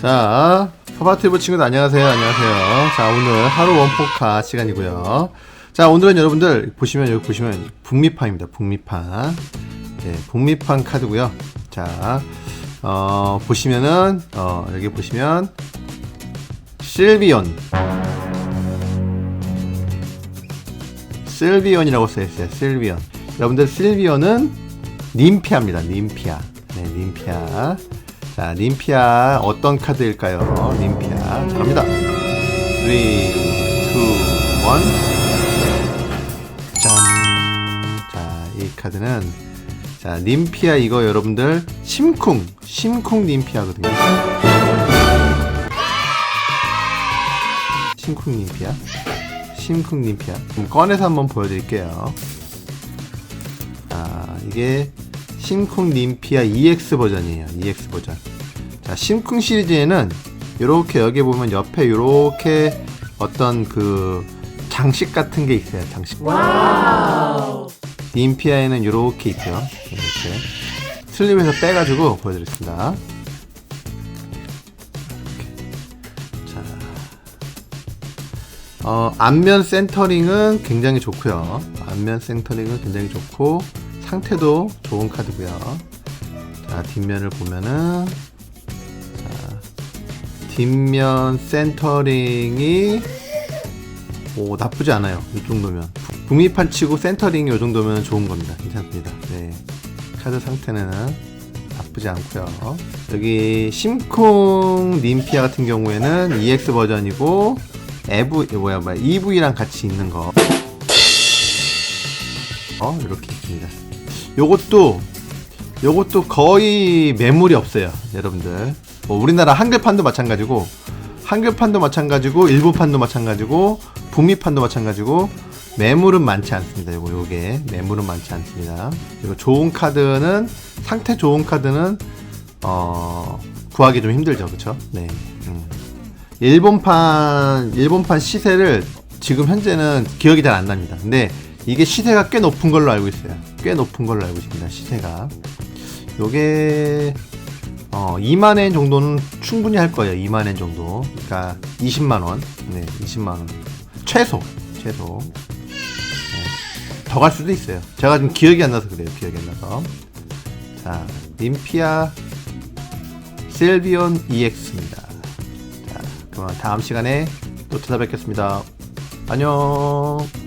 자, 파파티브 친구들 안녕하세요. 안녕하세요. 자, 오늘 하루 원포카 시간이고요. 자, 오늘은 여러분들 보시면 여기 보시면 북미판입니다. 북미판. 네, 북미판 카드고요. 자, 어, 보시면은 어, 여기 보시면 실비온 실비온이라고 써있어요. 실비온. 여러분들 실비온은 님피아입니다. 님피아. 네, 님피아. 자, 님피아 어떤 카드일까요? 님피아. 자, 갑니다. 3, 2, 1. 짠. 자, 이 카드는 자, 님피아 이거 여러분들 심쿵, 심쿵 님피아거든요. 심쿵 님피아. 심쿵 님피아. 그럼 꺼내서 한번 보여드릴게요. 아, 이게 심쿵 님피아 EX 버전이에요. EX 버전. 자, 심쿵 시리즈에는 이렇게 여기 보면 옆에 이렇게 어떤 그 장식 같은 게 있어요. 장식. 님피아에는 이렇게 있죠. 이렇게 슬립에서 빼가지고 보여드리겠습니다. 이렇게. 자, 어, 앞면 센터링은 굉장히 좋고요. 앞면 센터링은 굉장히 좋고 상태도 좋은 카드고요. 자, 뒷면을 보면은 자, 뒷면 센터링이 오 나쁘지 않아요. 이 정도면 북미판 치고 센터링이 이 정도면 좋은 겁니다. 괜찮습니다. 네. 카드 상태는 나쁘지 않고요. 여기 심쿵 님피아 같은 경우에는 EX 버전이고 EV 뭐야 뭐야 EV랑 같이 있는 거. 어 이렇게 있습니다. 요것도 요것도 거의 매물이 없어요, 여러분들. 뭐 우리나라 한글판도 마찬가지고 한글판도 마찬가지고 일부판도 마찬가지고 북미판도 마찬가지고 매물은 많지 않습니다. 요거 요게 매물은 많지 않습니다. 그리고 좋은 카드는 상태 좋은 카드는 어 구하기 좀 힘들죠, 그렇죠? 네. 음. 일본판 일본판 시세를 지금 현재는 기억이 잘 안 납니다. 근데 이게 시세가 꽤 높은 걸로 알고 있어요. 꽤 높은 걸로 알고 있습니다. 시세가. 요게 어 2만엔 정도는 충분히 할 거예요. 2만엔 정도. 그러니까 20만 원. 네, 20만 원. 최소. 최소. 네. 더갈 수도 있어요. 제가 지금 기억이 안 나서 그래요. 기억이 안 나서. 자, 님피아 셀비온 EX입니다. 자, 그럼 다음 시간에 또 찾아뵙겠습니다. 안녕.